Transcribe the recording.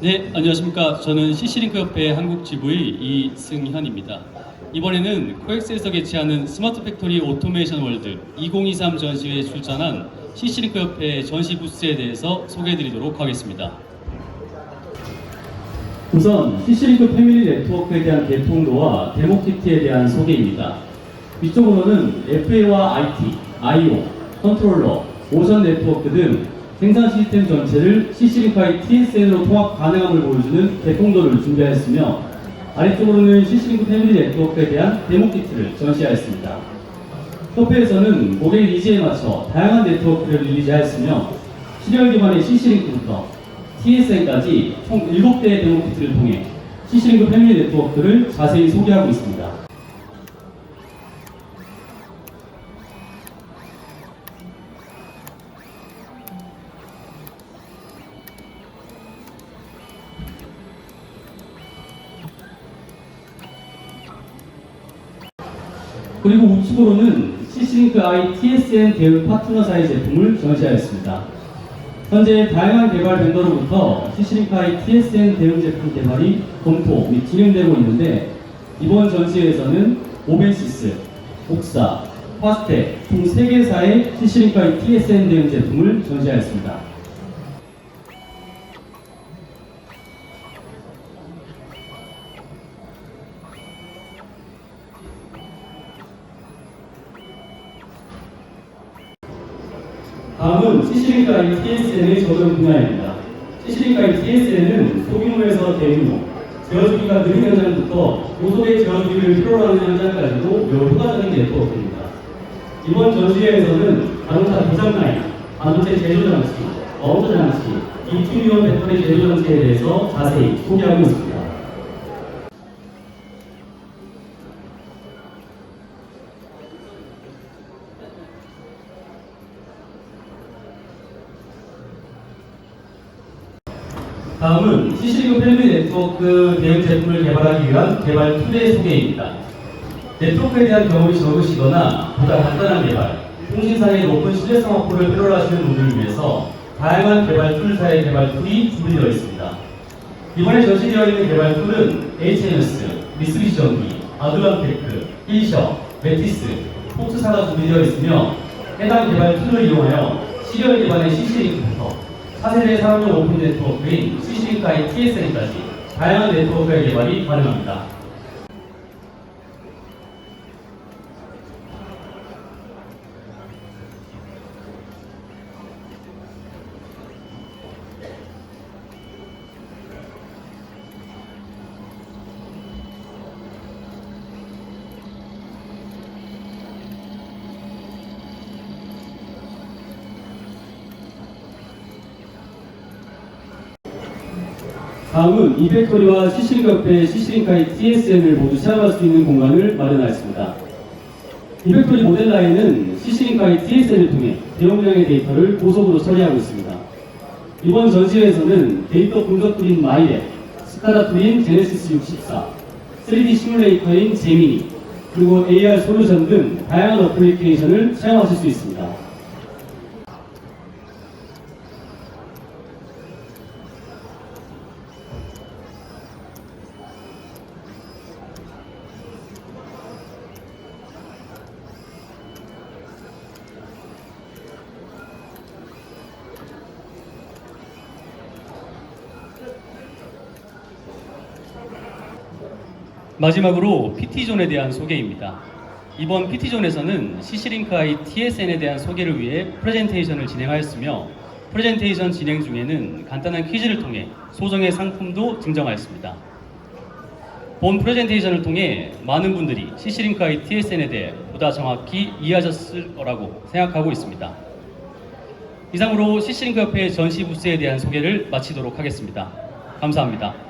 네, 안녕하십니까. 저는 CC링크 협회 한국 지부의 이승현입니다. 이번에는 코엑스에서 개최하는 스마트 팩토리 오토메이션 월드 2023 전시회에 출전한 CC링크 협회 전시 부스에 대해서 소개해드리도록 하겠습니다. 우선 CC링크 패밀리 네트워크에 대한 개통도와 데모키트에 대한 소개입니다. 위쪽으로는 FA와 IT, IO, 컨트롤러, 오션 네트워크 등 생산 시스템 전체를 CC링크의 TSN으로 통합 가능함을 보여주는 개통도를 준비하였으며 아래쪽으로는 CC링크 패밀리 네트워크에 대한 데모 키트를 전시하였습니다. 협회에서는 고객 니즈에 맞춰 다양한 네트워크를 릴리즈하였으며 시리얼 기반의 CC링크부터 TSN까지 총 7대의 데모 키트를 통해 CC링크 패밀리 네트워크를 자세히 소개하고 있습니다. 그리고 우측으로는 CC링크 I TSN 대응 파트너사의 제품을 전시하였습니다. 현재 다양한 개발 벤더로부터 CC링크 I TSN 대응 제품 개발이 검토 및 진행되고 있는데 이번 전시회에서는 오벤시스, 옥사, 파스텍 총 3개사의 CC링크 I TSN 대응 제품을 전시하였습니다. 다음은 I TSN의 적용 분야입니다. I TSN은 소규모에서 대규모, 제어주기가 느린 현장부터 고속의 제어주기를 필요로 하는 현장까지도 매우 효과적인 네트워크입니다. 이번 전시회에서는 자동차 도장 라인, 반도체 제조 장치, 어우터 장치, 리튬이온 배터리 제조 장치에 대해서 자세히 소개하고 있습니다. 다음은 CC링크 패밀리 네트워크 대응 제품을 개발하기 위한 개발 툴의 소개입니다. 네트워크에 대한 경험이 적으시거나 보다 간단한 개발, 통신사의 높은 신뢰성 확보를 필요로 하시는 분들을 위해서 다양한 개발 툴사의 개발 툴이 준비되어 있습니다. 이번에 전시되어 있는 개발 툴은 HNS, 미쓰비시 전기, 아드란테크, 힐셔, 메티스, 폭스사가 준비되어 있으며 해당 개발 툴을 이용하여 시리얼 기반의 CC링크부터 차세대 산업용 오픈 네트워크인 CC링크의 TSN까지 다양한 네트워크의 개발이 가능합니다. 다음은 이백토리와 시시링크 협회 시시링카의 TSN을 모두 체험할 수 있는 공간을 마련하였습니다. 이백토리 모델 라인은 시시링카의 TSN을 통해 대용량의 데이터를 고속으로 처리하고 있습니다. 이번 전시회에서는 데이터 분석 툴인 마이랩, 스카다 툴인 제네시스 64, 3D 시뮬레이터인 제미니, 그리고 AR 솔루션 등 다양한 어플리케이션을 체험하실 수 있습니다. 마지막으로 PT존에 대한 소개입니다. 이번 PT존에서는 CC링크의 TSN에 대한 소개를 위해 프레젠테이션을 진행하였으며 프레젠테이션 진행 중에는 간단한 퀴즈를 통해 소정의 상품도 증정하였습니다. 본 프레젠테이션을 통해 많은 분들이 CC링크의 TSN에 대해 보다 정확히 이해하셨을 거라고 생각하고 있습니다. 이상으로 CC링크 협회 전시 부스에 대한 소개를 마치도록 하겠습니다. 감사합니다.